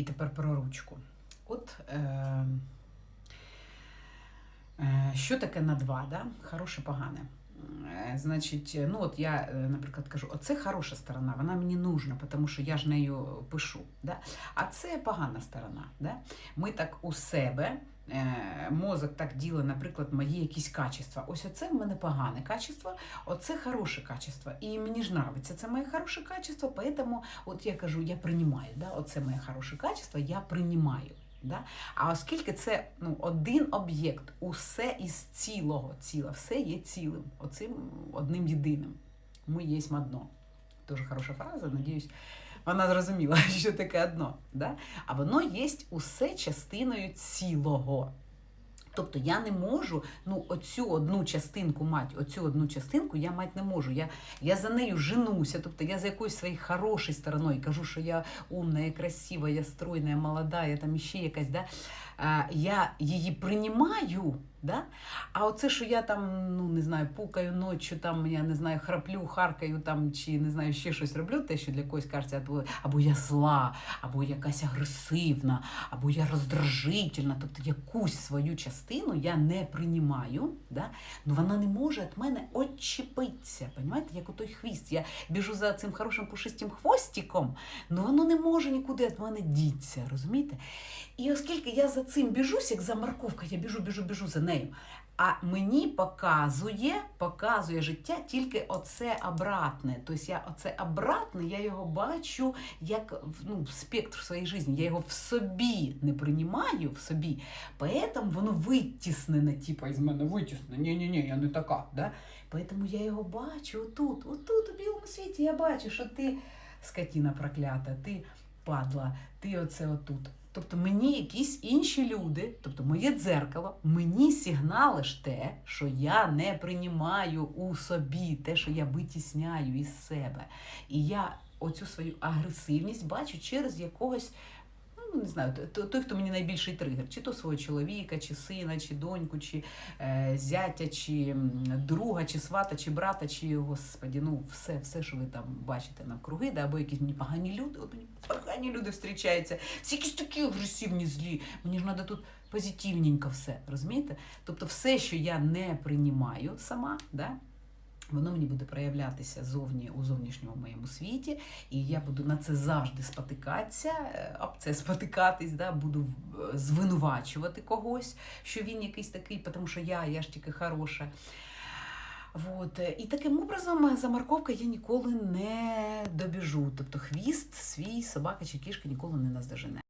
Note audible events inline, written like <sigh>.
І тепер про ручку. От е, е, що таке на два, да? хороше, погане. Е, Значить, ну от я, е, наприклад, кажу, оце хороша сторона, вона мені нужна, тому що я ж нею пишу. Да? А це погана сторона. Да? Ми так у себе, е, мозок так ділить, наприклад, мої якісь качества. Ось оце в мене погане качество, оце хороше качество. І мені ж нравиться це моє хороше качество, поэтому от я кажу, я приймаю. Да? Оце моє хороше качество, я приймаю. Да? А оскільки це ну, один об'єкт, усе із цілого ціла, все є цілим, оцим одним єдиним. Ми є одно. Дуже хороша фраза, надіюсь, вона зрозуміла, <laughs> що таке одно. Да? А воно є усе частиною цілого. Тобто я не можу ну, оцю одну частинку мати, оцю одну частинку я мати не можу. Я, я за нею женуся, тобто я за якоюсь своєю хорошою стороною кажу, що я умна, я красива, я стройна, я молода, я там іще якась. Да? Я її приймаю, да? а оце, що я там, ну не знаю, пукаю ночі, там, я не знаю, храплю, харкаю там, чи не знаю, ще щось роблю, те, що для когось кажеться, або, я зла, або якась агресивна, або я роздражительна, тобто якусь свою частину я не приймаю, да? ну вона не може від мене відчепитися, понімаєте, як отой хвіст. Я біжу за цим хорошим пушистим хвостиком, ну воно не може нікуди від мене дітися, розумієте? І оскільки я за цим біжусь, як за морковкою, я біжу, біжу, біжу за. А мені показує, показує життя тільки оце обратне. Тобто я оце обратне, я його бачу як ну, спектр в своїй житті. Я його в собі не приймаю в собі. Поэтому воно витіснене, типу, із мене витіснене. Ні-ні-ні, я не така. Да? Поэтому я його бачу отут, отут, у білому світі. Я бачу, що ти скотіна проклята, ти падла, ти оце отут. Тобто мені якісь інші люди, тобто моє дзеркало, мені сигналиш те, що я не приймаю у собі, те, що я витісняю із себе. І я оцю свою агресивність бачу через якогось. Ну, не знаю, той, хто мені найбільший тригер, чи то свого чоловіка, чи сина, чи доньку, чи е, зятя, чи друга, чи свата, чи брата, чи господі, ну все, все, що ви там бачите навкруги, да, або якісь мені погані люди, от мені погані люди зустрічаються, всі якісь такі агресивні, злі. Мені ж треба тут позитивненько все, розумієте? Тобто все, що я не приймаю сама, да, Воно мені буде проявлятися зовні у зовнішньому моєму світі, і я буду на це завжди спотикатися, е, об це спотикатись, да, буду е, звинувачувати когось, що він якийсь такий, тому що я, я ж тільки хороша. Вот. е, І таким образом за морковкою я ніколи не добіжу. Тобто хвіст свій собака чи кішка ніколи не наздожене.